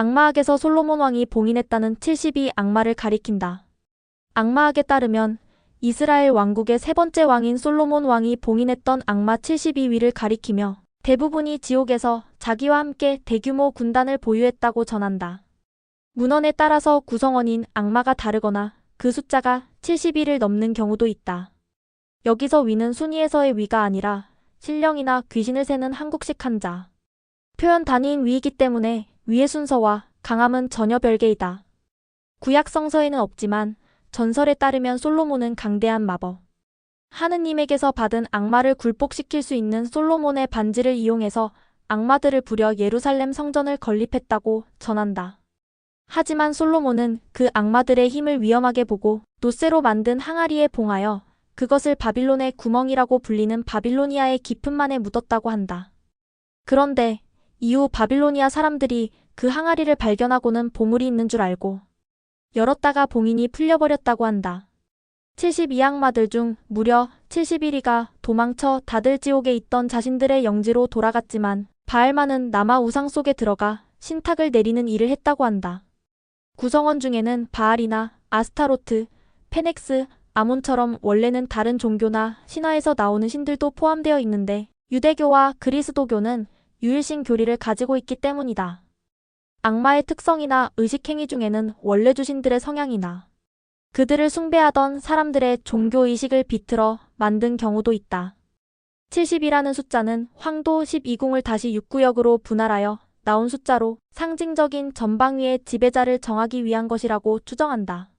악마학에서 솔로몬 왕이 봉인했다는 72 악마를 가리킨다. 악마학에 따르면 이스라엘 왕국의 세 번째 왕인 솔로몬 왕이 봉인했던 악마 72위를 가리키며 대부분이 지옥에서 자기와 함께 대규모 군단을 보유했다고 전한다. 문헌에 따라서 구성원인 악마가 다르거나 그 숫자가 71을 넘는 경우도 있다. 여기서 위는 순위에서의 위가 아니라 신령이나 귀신을 세는 한국식 한자. 표현 단위인 위이기 때문에 위의 순서와 강함은 전혀 별개이다. 구약 성서에는 없지만 전설에 따르면 솔로몬은 강대한 마법. 하느님에게서 받은 악마를 굴복시킬 수 있는 솔로몬의 반지를 이용해서 악마들을 부려 예루살렘 성전을 건립했다고 전한다. 하지만 솔로몬은 그 악마들의 힘을 위험하게 보고 노쇠로 만든 항아리에 봉하여 그것을 바빌론의 구멍이라고 불리는 바빌로니아의 깊은 만에 묻었다고 한다. 그런데 이후 바빌로니아 사람들이 그 항아리를 발견하고는 보물이 있는 줄 알고 열었다가 봉인이 풀려버렸다고 한다. 72악마들 중 무려 71위가 도망쳐 다들 지옥에 있던 자신들의 영지로 돌아갔지만 바알만은 남아 우상 속에 들어가 신탁을 내리는 일을 했다고 한다. 구성원 중에는 바알이나 아스타로트, 페넥스, 아몬처럼 원래는 다른 종교나 신화에서 나오는 신들도 포함되어 있는데 유대교와 그리스도교는 유일신 교리를 가지고 있기 때문이다. 악마의 특성이나 의식행위 중에는 원래 주신들의 성향이나 그들을 숭배하던 사람들의 종교의식을 비틀어 만든 경우도 있다. 70이라는 숫자는 황도 12궁을 다시 6구역으로 분할하여 나온 숫자로 상징적인 전방위의 지배자를 정하기 위한 것이라고 추정한다.